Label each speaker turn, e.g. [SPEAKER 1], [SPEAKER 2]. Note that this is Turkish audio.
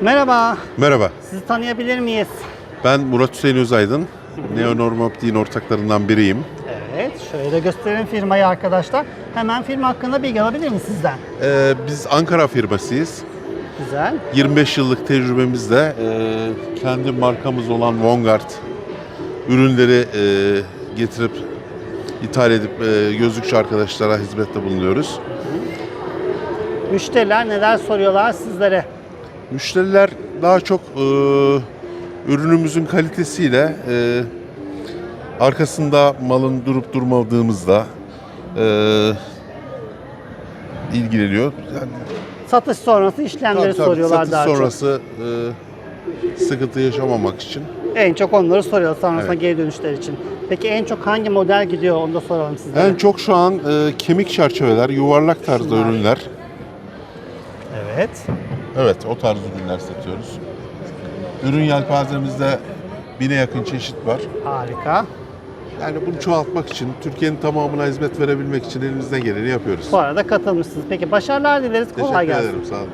[SPEAKER 1] Merhaba,
[SPEAKER 2] Merhaba,
[SPEAKER 1] sizi tanıyabilir miyiz?
[SPEAKER 2] ben Murat Hüseyin Özaydın. Neonorm Optik'in ortaklarından biriyim.
[SPEAKER 1] Evet, şöyle gösterin firmayı arkadaşlar. Hemen firma hakkında bilgi alabilir miyiz sizden?
[SPEAKER 2] Ee, biz Ankara firmasıyız.
[SPEAKER 1] Güzel.
[SPEAKER 2] 25 yıllık tecrübemizle e, kendi markamız olan Vanguard ürünleri e, getirip ithal edip e, gözlükçü arkadaşlara hizmette bulunuyoruz.
[SPEAKER 1] Müşteriler neler soruyorlar sizlere?
[SPEAKER 2] Müşteriler daha çok e, ürünümüzün kalitesiyle e, arkasında malın durup durmadığımızda e, ilgileniyor. Yani,
[SPEAKER 1] Satış sonrası işlemleri
[SPEAKER 2] tabii, tabii,
[SPEAKER 1] soruyorlar
[SPEAKER 2] satış
[SPEAKER 1] daha
[SPEAKER 2] sonrası e, sıkıntı yaşamamak için.
[SPEAKER 1] çok. En çok onları soruyor sonrasında
[SPEAKER 2] Evet.
[SPEAKER 1] geri dönüşler için. Peki en çok hangi model gidiyor onu da soralım sizlere.
[SPEAKER 2] En çok şu an e, kemik çerçeveler, yuvarlak tarzda
[SPEAKER 1] Şunlar.
[SPEAKER 2] ürünler.
[SPEAKER 1] Evet.
[SPEAKER 2] Evet, o tarz ürünler satıyoruz. Ürün yelpazemizde bine yakın çeşit var.
[SPEAKER 1] Harika.
[SPEAKER 2] Yani bunu çoğaltmak için, Türkiye'nin tamamına hizmet verebilmek için elimizden geleni yapıyoruz.
[SPEAKER 1] Bu arada katılmışsınız. Peki başarılar dileriz. Kolay
[SPEAKER 2] Teşekkür
[SPEAKER 1] gelsin.
[SPEAKER 2] ederim, sağ olun.